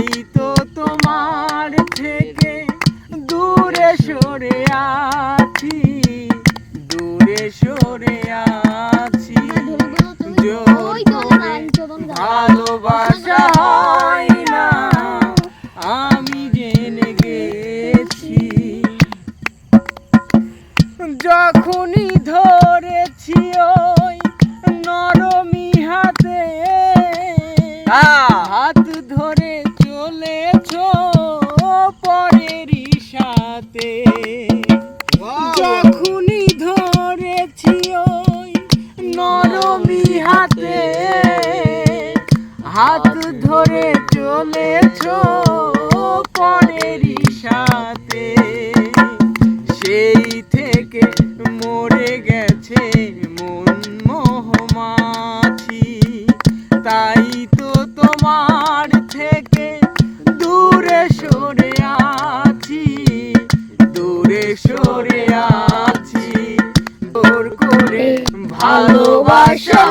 তাই তো তোমার থেকে দূরে সরে আছি দূরে সরে আছি। ভালোবাসা হয় না। আমি জেনে গেছি। যখনই ধরেছি ওই নরমি হাতে। হাত সাথে যখনই ধরেছি ওই নরমি হাতে হাত ধরে চলেছ পরেরই সাথে। সেই থেকে মরে গেছে মন মোহমাছি তাই ভালোবাসা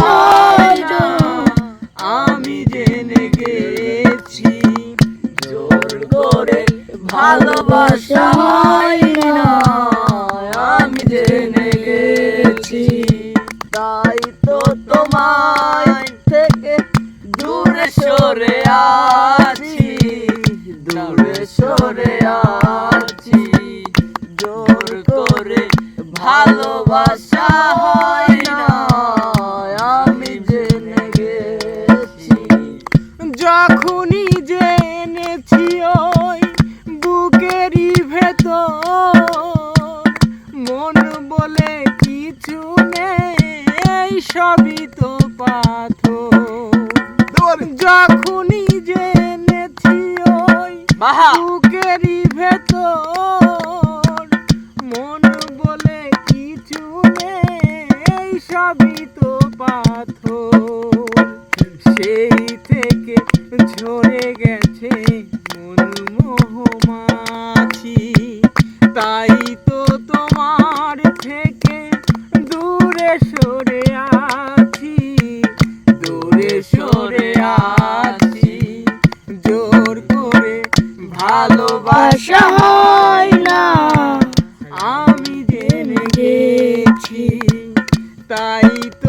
আমি জেনে গেছি জোর করে ভালোবাসা হয় না। আমি জেনে গেছি তাই তো তোমায় থেকে দূরে সরে আছি দূরে সরে আছি জোর করে ভালোবাসা যখনই জেনেছি ওই বুকেরই ভেতর। মন বলে কিছু নেই সবই তো পাথর। যখনই জেনেছি ওই বুকেরই ভেতর মন বলে কিছু নেই সবই তো পাথর। সেই থেকে ঝরে গেছে মন মোহমাছি তাই তো তোমার থেকে দূরে সরে আছি, দূরে সরে আছি। জোর করে ভালোবাসা হয় না, আমি জেনে গেছি। তাই তো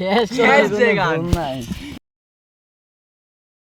Yes, Chess Diagon. Diagon.